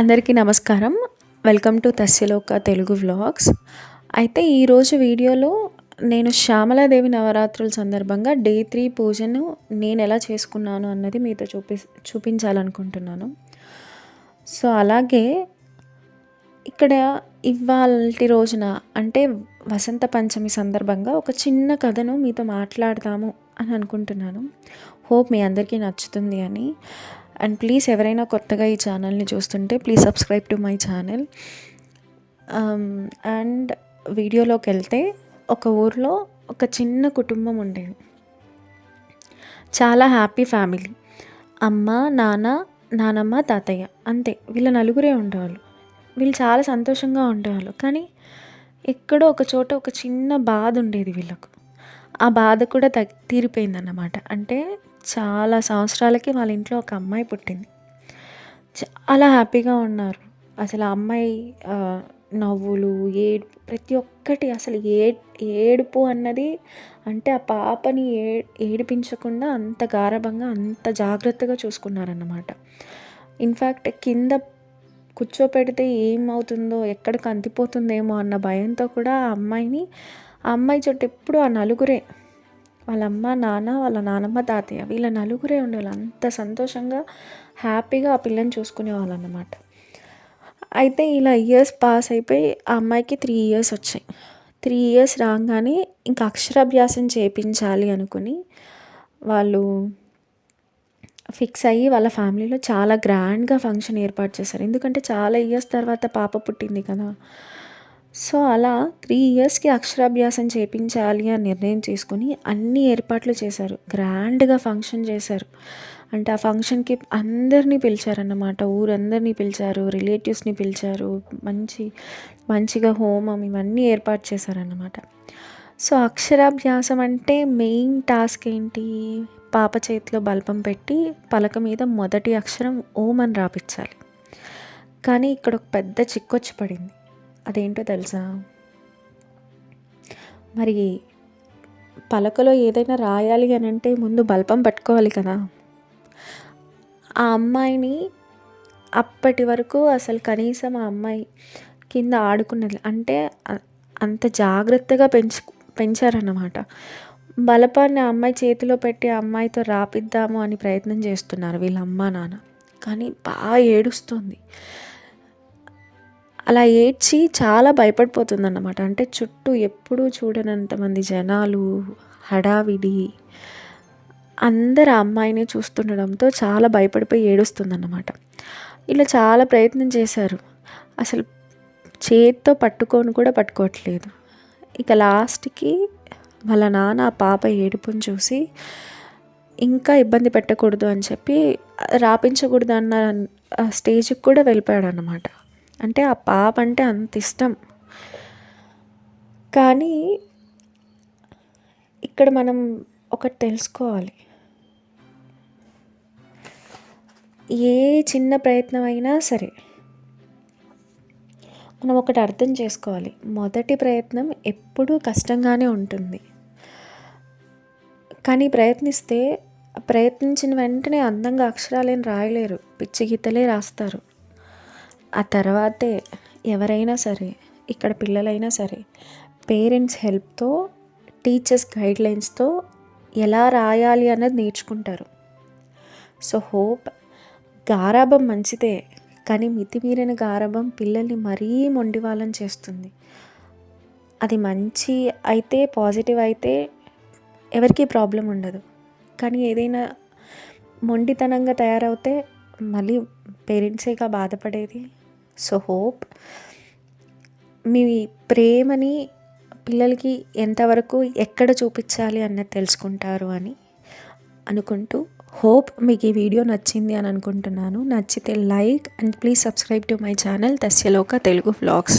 అందరికీ నమస్కారం. Welcome to Tasyaloka Telugu vlogs అయితే ఈరోజు వీడియోలో నేను శ్యామలాదేవి నవరాత్రుల సందర్భంగా డే త్రీ పూజను నేను ఎలా చేసుకున్నాను అన్నది మీతో చూపి చూపించాలనుకుంటున్నాను. సో అలాగే ఇక్కడ ఇవాళ రోజున అంటే వసంత పంచమి సందర్భంగా ఒక చిన్న కథను మీతో మాట్లాడదాము అని అనుకుంటున్నాను. హోప్ మీ అందరికీ నచ్చుతుంది అని. అండ్ ప్లీజ్ ఎవరైనా కొత్తగా ఈ ఛానల్ని చూస్తుంటే please subscribe to my channel and వీడియోలోకి వెళ్తే ఒక ఊర్లో ఒక చిన్న కుటుంబం ఉండేది. చాలా హ్యాపీ ఫ్యామిలీ అమ్మ నాన్న నానమ్మ తాతయ్య అంతే. వీళ్ళ నలుగురే ఉండేవాళ్ళు. వీళ్ళు చాలా సంతోషంగా ఉండేవాళ్ళు. కానీ ఎక్కడో ఒక చోట ఒక చిన్న బాధ ఉండేది వీళ్ళకు. ఆ బాధ కూడా తగ్ తీరిపోయిందన్నమాట. అంటే చాలా సంవత్సరాలకి వాళ్ళ ఇంట్లో ఒక అమ్మాయి పుట్టింది. చాలా హ్యాపీగా ఉన్నారు. అసలు ఆ అమ్మాయి నవ్వులు ఏడుపు ప్రతి ఒక్కటి అసలు ఏ ఏడుపు అన్నది అంటే ఆ పాపని ఏ ఏడిపించకుండా అంత గారభంగా అంత జాగ్రత్తగా చూసుకున్నారన్నమాట. ఇన్ఫ్యాక్ట్ కింద కూర్చోపెడితే ఏమవుతుందో ఎక్కడ కందిపోతుందేమో అన్న భయంతో కూడా ఆ అమ్మాయిని ఆ అమ్మాయి చుట్టూ ఎప్పుడు ఆ నలుగురే వాళ్ళ అమ్మ నాన్న వాళ్ళ నానమ్మ తాతయ్య వీళ్ళ నలుగురే ఉండేవాళ్ళు. అంత సంతోషంగా హ్యాపీగా ఆ పిల్లని చూసుకునేవాళ్ళు అన్నమాట అయితే ఇలా ఇయర్స్ పాస్ అయిపోయి ఆ అమ్మాయికి త్రీ ఇయర్స్ వచ్చాయి. త్రీ ఇయర్స్ రాగానే ఇంకా అక్షరాభ్యాసం చేయించాలి అనుకుని వాళ్ళు ఫిక్స్ అయ్యి వాళ్ళ ఫ్యామిలీలో చాలా గ్రాండ్గా ఫంక్షన్ ఏర్పాటు చేశారు. ఎందుకంటే చాలా ఇయర్స్ తర్వాత పాప పుట్టింది కదా. సో అలా త్రీ ఇయర్స్కి అక్షరాభ్యాసం చేయించాలి అని నిర్ణయం చేసుకుని అన్ని ఏర్పాట్లు చేశారు. గ్రాండ్గా ఫంక్షన్ చేశారు. అంటే ఆ ఫంక్షన్కి అందరినీ పిలిచారన్నమాట. ఊరందరినీ పిలిచారు రిలేటివ్స్ని పిలిచారు మంచి మంచిగా హోమం ఇవన్నీ ఏర్పాటు చేశారన్నమాట. సో అక్షరాభ్యాసం అంటే మెయిన్ టాస్క్ ఏంటి? పాప చేతిలో బల్బం పెట్టి పలక మీద మొదటి అక్షరం ఓం అని రాపించాలి కానీ ఇక్కడ ఒక పెద్ద చిక్కొచ్చి పడింది. అదేంటో తెలుసా? మరి పలకలో ఏదైనా రాయాలి అని అంటే ముందు బల్పం పట్టుకోవాలి కదా. ఆ అమ్మాయిని అప్పటి వరకు అసలు కనీసం ఆ అమ్మాయి కింద ఆడుకున్నది అంటే అంత జాగ్రత్తగా పెంచు పెంచారన్నమాట. బలపాన్ని అమ్మాయి చేతిలో పెట్టి అమ్మాయితో రాపిద్దాము అని ప్రయత్నం చేస్తున్నారు వీళ్ళ అమ్మ నాన్న. కానీ బాగా ఏడుస్తుంది. అలా ఏడ్చి చాలా భయపడిపోతుందన్నమాట. అంటే చుట్టూ ఎప్పుడూ చూడనంతమంది జనాలు హడావిడి అందరు అమ్మాయిని చూస్తుండడంతో చాలా భయపడిపోయి ఏడుస్తుందన్నమాట. ఇలా చాలా ప్రయత్నం చేశారు. అసలు చేత్తో పట్టుకొని కూడా పట్టుకోవట్లేదు. ఇక లాస్ట్కి వాళ్ళ నాన్న ఆ పాప ఏడుపుని చూసి ఇంకా ఇబ్బంది పెట్టకూడదు అని చెప్పి రాపించకూడదు అన్న స్టేజ్కి కూడా వెళ్ళిపోయాడు అనమాట అంటే ఆ పాప అంటే అంత ఇష్టం. కానీ ఇక్కడ మనం ఒకటి తెలుసుకోవాలి. ఏ చిన్న ప్రయత్నం అయినా సరే మనం ఒకటి అర్థం చేసుకోవాలి. మొదటి ప్రయత్నం ఎప్పుడూ కష్టంగానే ఉంటుంది. కానీ ప్రయత్నిస్తే ప్రయత్నించిన వెంటనే అందంగా అక్షరాలేని రాయలేరు. పిచ్చి గీతలే రాస్తారు. ఆ తర్వాతే ఎవరైనా సరే ఇక్కడ పిల్లలైనా సరే పేరెంట్స్ హెల్ప్తో టీచర్స్ గైడ్లైన్స్తో ఎలా రాయాలి అన్నది నేర్చుకుంటారు. సో హోప్ గారాభం మంచిదే కానీ మితిమీరిన గారాభం పిల్లల్ని మరీ మొండివాళ్ళని చేస్తుంది. అది మంచి అయితే పాజిటివ్ అయితే ఎవరికి ప్రాబ్లం ఉండదు. కానీ ఏదైనా మొండితనంగా తయారవుతే మళ్ళీ పేరెంట్సేగా బాధపడేది సో హోప్. మీ ప్రేమని పిల్లలకి ఎంతవరకు ఎక్కడ చూపించాలి అన్నది తెలుసుకుంటారు అని అనుకుంటూ హోప్ మీకు ఈ వీడియో నచ్చింది అని అనుకుంటున్నాను. నచ్చితే like and please subscribe to my channel Tasyaloka Telugu vlogs.